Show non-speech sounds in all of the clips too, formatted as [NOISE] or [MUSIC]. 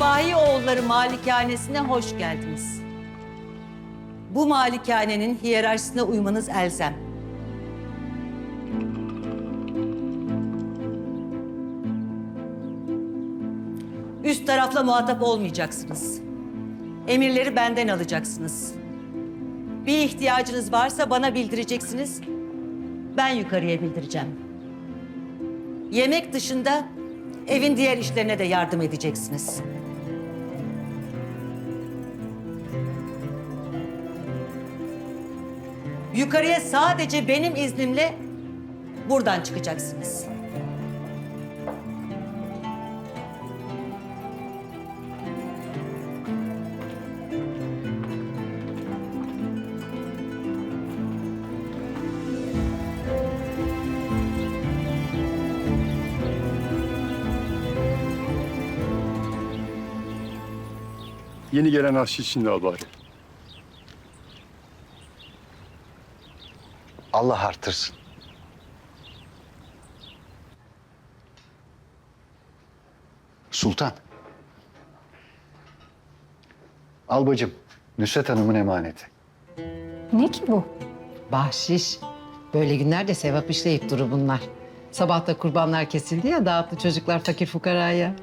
Sipahi oğulları malikanesine hoş geldiniz. Bu malikanenin hiyerarşisine uymanız elzem. Üst tarafla muhatap olmayacaksınız. Emirleri benden alacaksınız. Bir ihtiyacınız varsa bana bildireceksiniz. Ben yukarıya bildireceğim. Yemek dışında evin diğer işlerine de yardım edeceksiniz. Yukarıya sadece benim iznimle buradan çıkacaksınız. Yeni gelen aşçı için de al bari. Allah artırsın. Sultan. Al bacım. Nusret Hanım'ın emaneti. Ne ki bu? Bahşiş. Böyle günlerde sevap işleyip duru bunlar. Sabahta kurbanlar kesildi ya dağıttı çocuklar fakir fukaraya.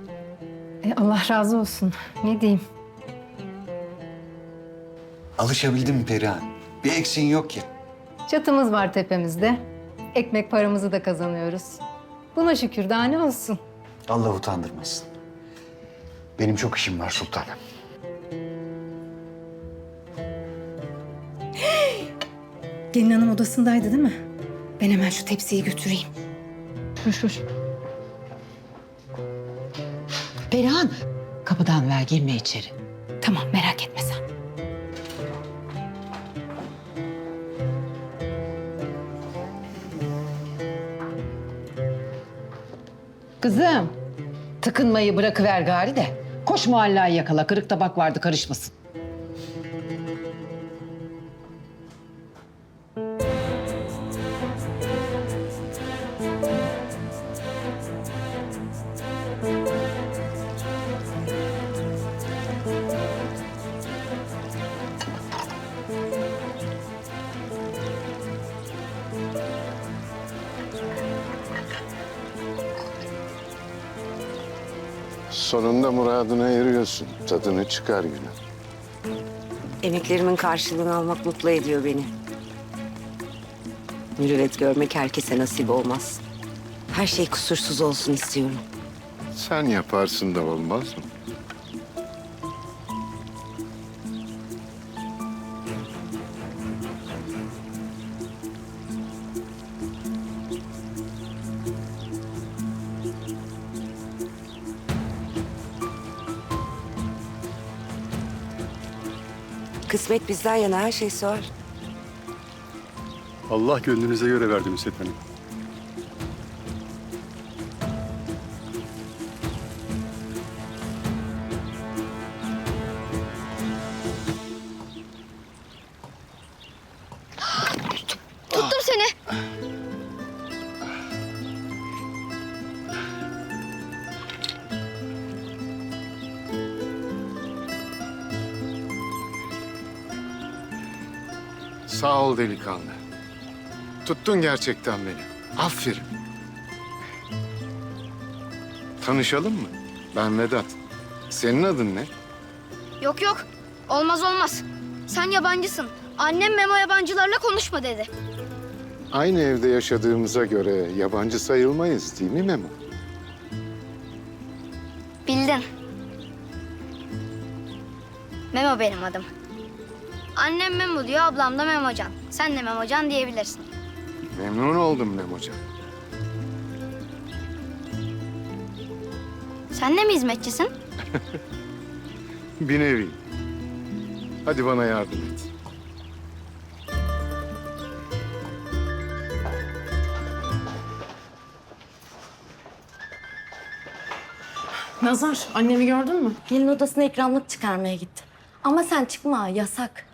E, Allah razı olsun. Ne diyeyim? Alışabildin mi Perihan? Bir eksiğin yok ki. Çatımız var tepemizde. Ekmek paramızı da kazanıyoruz. Buna şükür daha ne olsun. Allah utandırmasın. Benim çok işim var sultanım. [GASPS] Gelin hanım odasındaydı değil mi? Ben hemen şu tepsiyi götüreyim. Şur şur. Perihan kapıdan ver girme içeri. Tamam merak etme Kızım tıkınmayı bırakıver gari de. Koş muhallayı yakala kırık tabak vardı karışmasın. Sonunda muradına eriyorsun. Tadını çıkar yine. Emeklerimin karşılığını almak mutlu ediyor beni. Mürüvvet görmek herkese nasip olmaz. Her şey kusursuz olsun istiyorum. Sen yaparsın da olmaz mı? Kısmet bizden yana her şey var. Allah gönlünüze göre verdi Nusret Hanım. Sağ ol delikanlı. Tuttun gerçekten beni. Aferin. Tanışalım mı? Ben Vedat. Senin adın ne? Yok yok. Olmaz olmaz. Sen yabancısın. Annem Memo yabancılarla konuşma dedi. Aynı evde yaşadığımıza göre yabancı sayılmayız değil mi Memo? Bildin. Memo benim adım. Annem Memo diyor, ablam da Memocan. Sen de Memocan diyebilirsin. Memnun oldum Memocan. Sen de mi hizmetçisin? [LAUGHS] Bir nevi. Hadi bana yardım et. Nazar, annemi gördün mü? Gelin odasına ikramlık çıkarmaya gitti. Ama sen çıkma, yasak.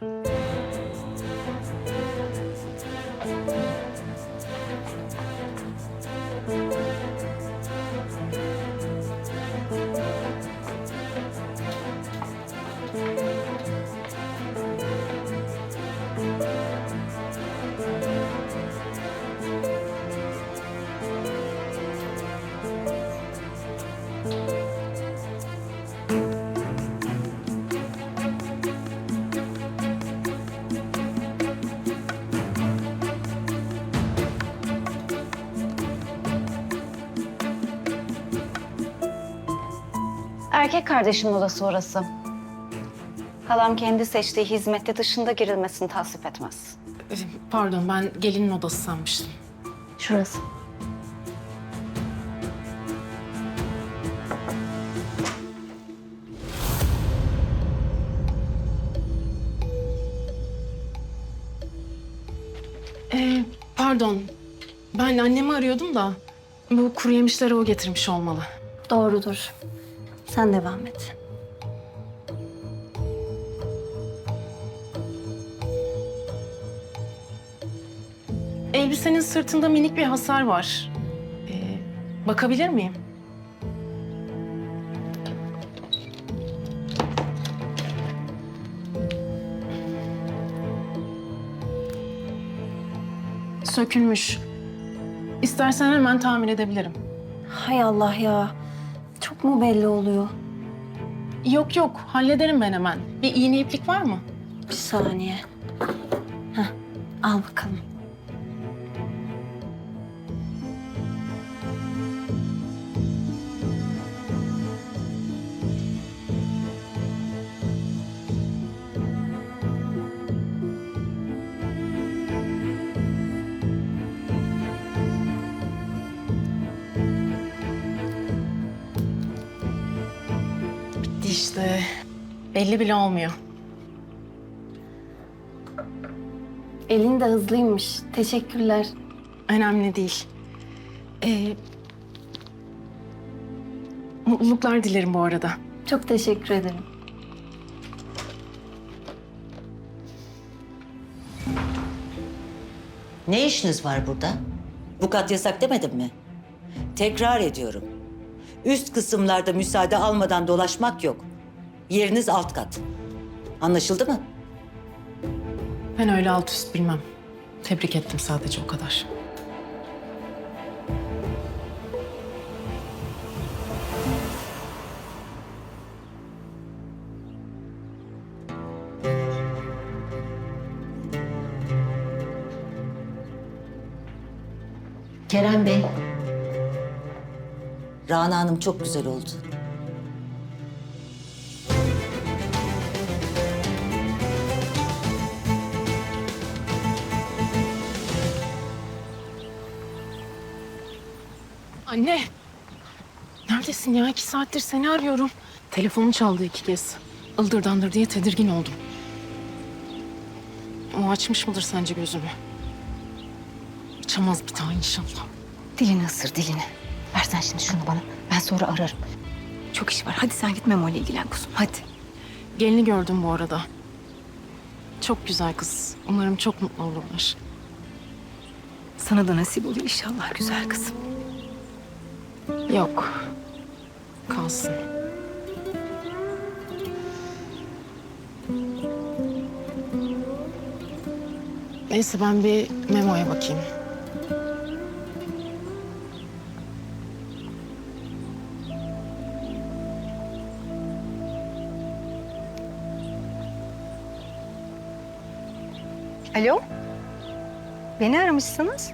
Erkek kardeşimin odası orası. Halam kendi seçtiği hizmette dışında girilmesini tasvip etmez. Ee, Pardon ben gelinin odası sanmıştım. Şurası. Ee, pardon ben annemi arıyordum da bu kuru yemişleri o getirmiş olmalı. Doğrudur. Sen devam et. Elbisenin sırtında minik bir hasar var. Ee, bakabilir miyim? Sökülmüş. İstersen hemen tamir edebilirim. Hay Allah ya. Çok mu belli oluyor? Yok yok, hallederim ben hemen. Bir iğne iplik var mı? Bir saniye. Heh, al bakalım. İşte. Belli bile olmuyor. Elin de hızlıymış. Teşekkürler. Önemli değil. Ee, mutluluklar dilerim bu arada. Çok teşekkür ederim. Ne işiniz var burada? Bu kat yasak demedim mi? Tekrar ediyorum. Üst kısımlarda müsaade almadan dolaşmak yok. Yeriniz alt kat. Anlaşıldı mı? Ben öyle alt üst bilmem. Tebrik ettim sadece o kadar. Kerem Bey. Rana Hanım çok güzel oldu. Anne! Neredesin ya? İki saattir seni arıyorum. Telefonun çaldı iki kez. Ildır dandır diye tedirgin oldum. O açmış mıdır sence gözümü? Açamaz bir daha inşallah. Dilini ısır dilini. Versen şimdi şunu bana. Ben sonra ararım. Çok iş var. Hadi sen git Memo ile ilgilen kuzum. Hadi. Gelini gördüm bu arada. Çok güzel kız. Umarım çok mutlu olurlar. Sana da nasip olur inşallah güzel kızım. Yok. Kalsın. Neyse ben bir Memo'ya bakayım. Alo? Beni aramışsınız.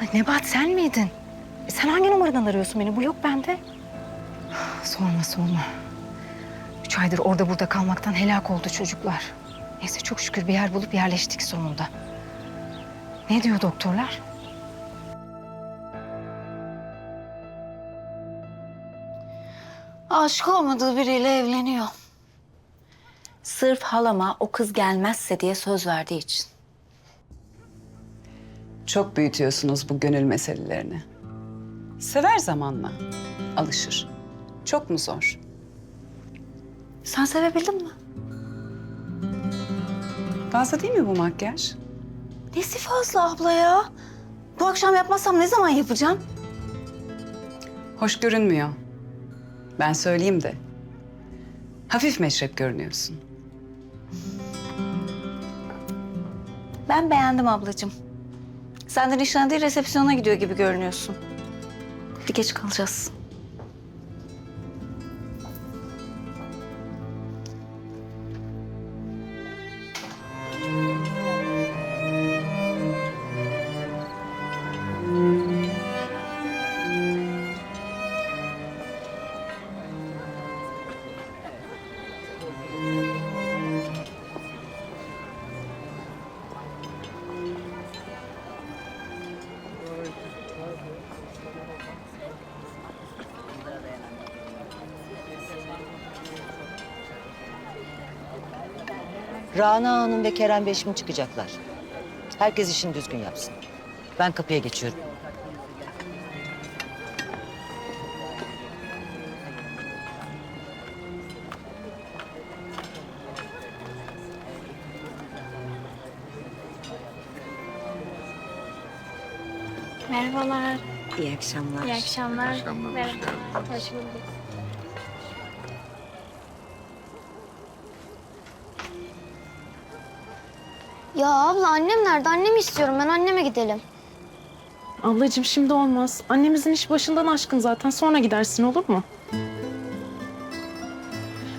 Ay Nebat sen miydin? E, sen hangi numaradan arıyorsun beni? Bu yok bende. [SIGHS] Sorma sorma. Üç aydır orada burada kalmaktan helak oldu çocuklar. Neyse çok şükür bir yer bulup yerleştik sonunda. Ne diyor doktorlar? Aşık olmadığı biriyle evleniyor. Sırf halama o kız gelmezse diye söz verdiği için. Çok büyütüyorsunuz bu gönül meselelerini. Sever zamanla. Alışır. Çok mu zor? Sen sevebildin mi? Fazla değil mi bu makyaj? Nesi fazla abla ya? Bu akşam yapmazsam ne zaman yapacağım? Hoş görünmüyor. Ben söyleyeyim de. Hafif meşrep görünüyorsun. Ben beğendim ablacığım. Sen de nişana değil resepsiyona gidiyor gibi görünüyorsun. Geç kalacağız. Rana Hanım ve Kerem Bey şimdi çıkacaklar. Herkes işini düzgün yapsın. Ben kapıya geçiyorum. Merhabalar. İyi akşamlar. İyi akşamlar. Merhaba. Hoş bulduk. Ya abla annem nerede? Annemi istiyorum. Ben anneme gidelim. Ablacığım şimdi olmaz. Annemizin iş başından aşkın zaten. Sonra gidersin olur mu?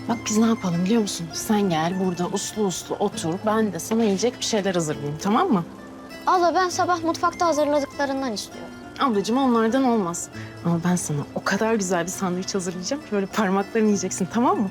Bak biz ne yapalım biliyor musun? Sen gel burada uslu uslu otur. Ben de sana yiyecek bir şeyler hazırlayayım tamam mı? Abla ben sabah mutfakta hazırladıklarından istiyorum. Ablacığım onlardan olmaz. Ama ben sana o kadar güzel bir sandviç hazırlayacağım ki böyle parmaklarını yiyeceksin tamam mı?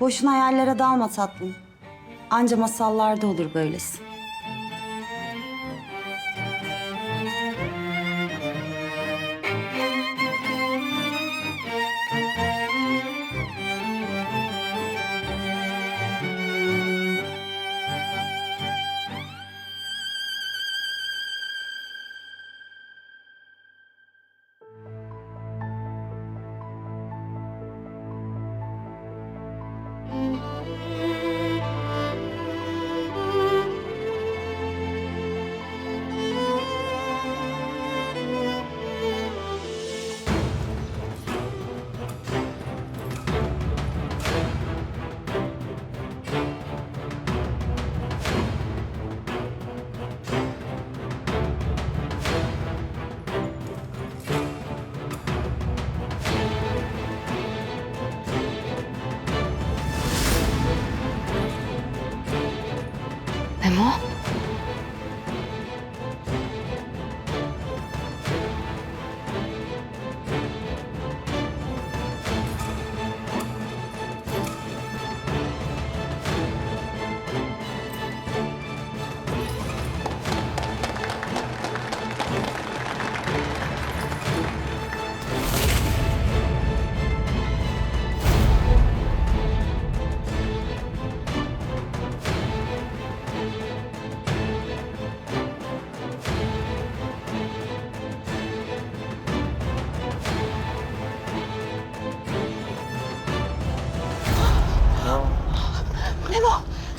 Boşuna hayallere dalma tatlım. Anca masallarda olur böylesi.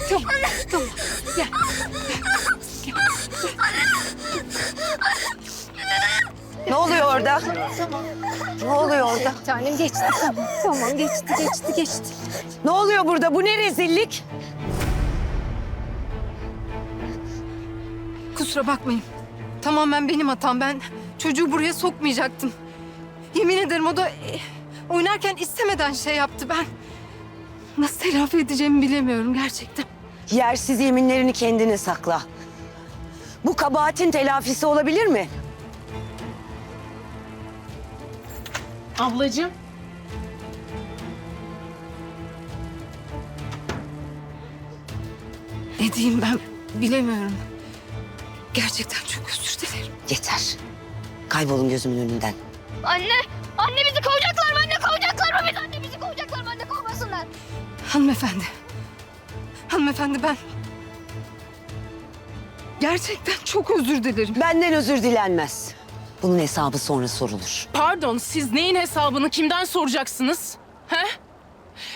Tamam, tamam. Gel. Ne oluyor orada? Ne oluyor orada? Tanem geçti tamam. Tamam geçti geçti geçti. Ne oluyor burada? Bu ne rezillik? Kusura bakmayın. Tamamen benim hatam. Ben çocuğu buraya sokmayacaktım. Yemin ederim o da e, oynarken istemeden şey yaptı ben. Nasıl telafi edeceğimi bilemiyorum gerçekten. Yersiz yeminlerini kendine sakla. Bu kabahatin telafisi olabilir mi? Ablacığım. Ne diyeyim ben bilemiyorum. Gerçekten çok özür dilerim. Yeter. Kaybolun gözümün önünden. Anne! Anne bizi kovacaklar mı? Anne kovacaklar mı? Biz anne bizi kovacaklar mı? Anne kovmasınlar. Hanımefendi. Hanımefendi ben... Gerçekten çok özür dilerim. Benden özür dilenmez. Bunun hesabı sonra sorulur. Pardon siz neyin hesabını kimden soracaksınız? He?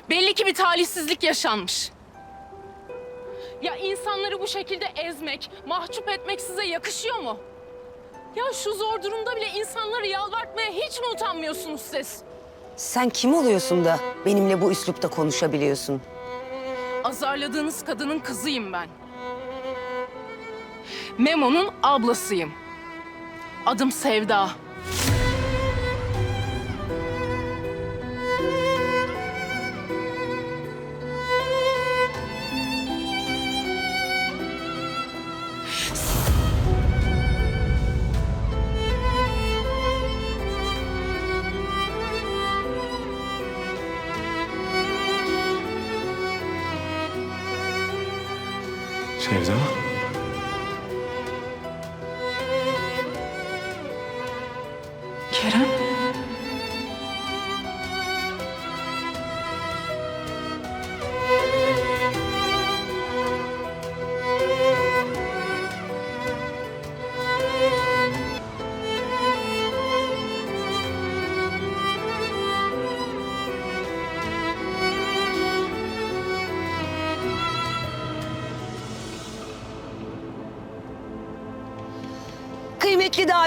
Belli ki bir talihsizlik yaşanmış. Ya insanları bu şekilde ezmek, mahcup etmek size yakışıyor mu? Ya şu zor durumda bile insanları yalvartmaya hiç mi utanmıyorsunuz siz? Sen kim oluyorsun da benimle bu üslupta konuşabiliyorsun? Azarladığınız kadının kızıyım ben. Memo'nun ablasıyım. Adım Sevda.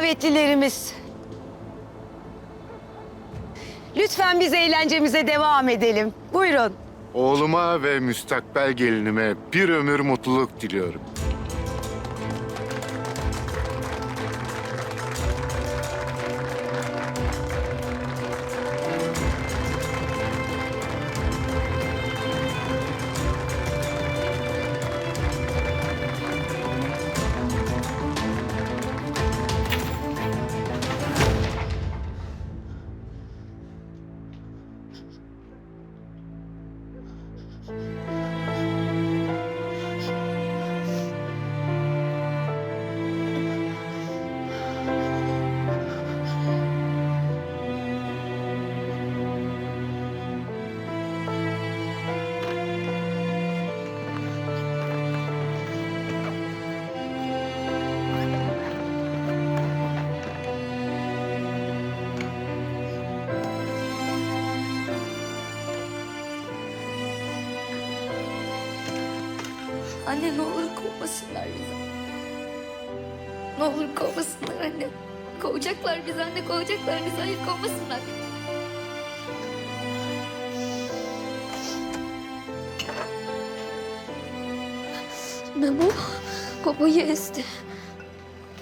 Davetlilerimiz. Lütfen biz eğlencemize devam edelim. Buyurun. Oğluma ve müstakbel gelinime bir ömür mutluluk diliyorum. Anne ne olur kovmasınlar bizi. Ne olur kovmasınlar anne. Kovacaklar bizi anne kovacaklar bizi. Hayır kovmasınlar. Memo babayı ezdi.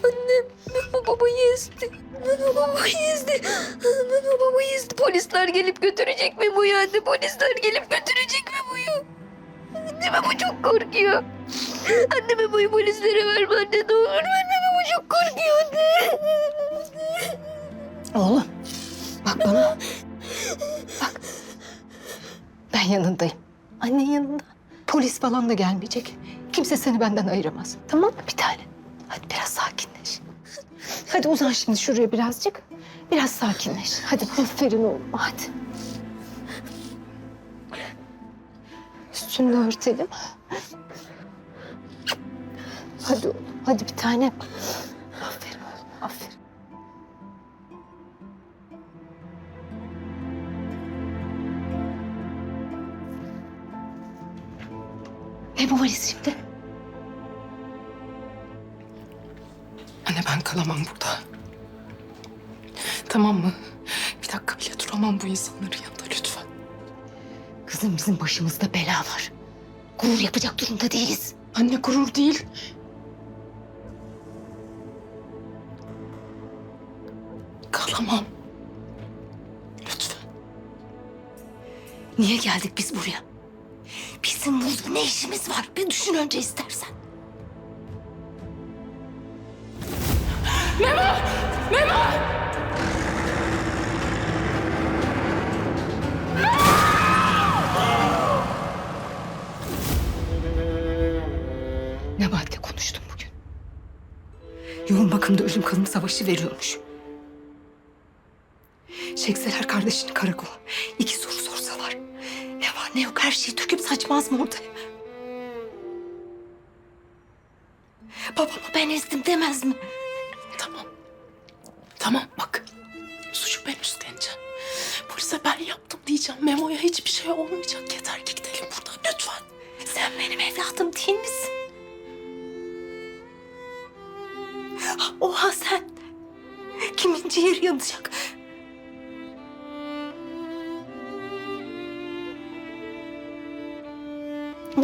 Annem Memo babayı ezdi. Memo babayı ezdi. Memo babayı ezdi. Polisler gelip götürecek Memo'yu anne. Polisler gelip götürecek Memo'yu. Anne Memo çok korkuyor. Anne Memo'yu polislere verme anne ne olur. Anne Memo çok korkuyor. Oğlum bak bana. Bak. Ben yanındayım. Annen yanında. Polis falan da gelmeyecek. Kimse seni benden ayıramaz. Tamam mı bir tane? Hadi biraz sakinleş. Hadi uzan şimdi şuraya birazcık. Biraz sakinleş. Hadi aferin oğlum hadi. Üstünü örtelim. Hadi oğlum. Hadi bir tane. Aferin oğlum. Aferin. Ne bu valiz şimdi? Anne ben kalamam burada. Tamam mı? Bir dakika bile duramam bu insanların yanında lütfen. Kızım bizim başımızda bela var. Gurur yapacak durumda değiliz. Anne gurur değil. Niye geldik biz buraya? Bizim burada ne işimiz var? Bir düşün önce istersen. Nebahat'le konuştum bugün. Yoğun bakımda ölüm kalım savaşı veriyormuş. Çekseler kardeşini karakola. iki soru. Ne yok her şeyi döküp saçmaz mı ortaya? Babamı ben ezdim demez mi? Tamam. Tamam bak. Suçu ben üstleneceğim. Polise ben yaptım diyeceğim. Memo'ya hiçbir şey olmayacak. Yeter ki gidelim buradan lütfen. Sen benim evladım değil misin? Oha sen. Kimin ciğeri yanacak?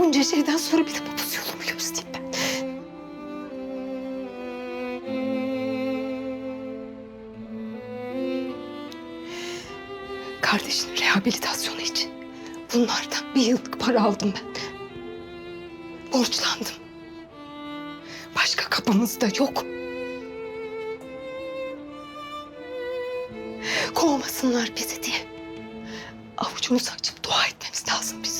Bunca şeyden sonra bir de babası yolumu göstereyim ben. Kardeşinin rehabilitasyonu için bunlardan bir yıllık para aldım ben. Borçlandım. Başka kapımız da yok. Kovmasınlar bizi diye. Avucumuzu açıp dua etmemiz lazım bizim.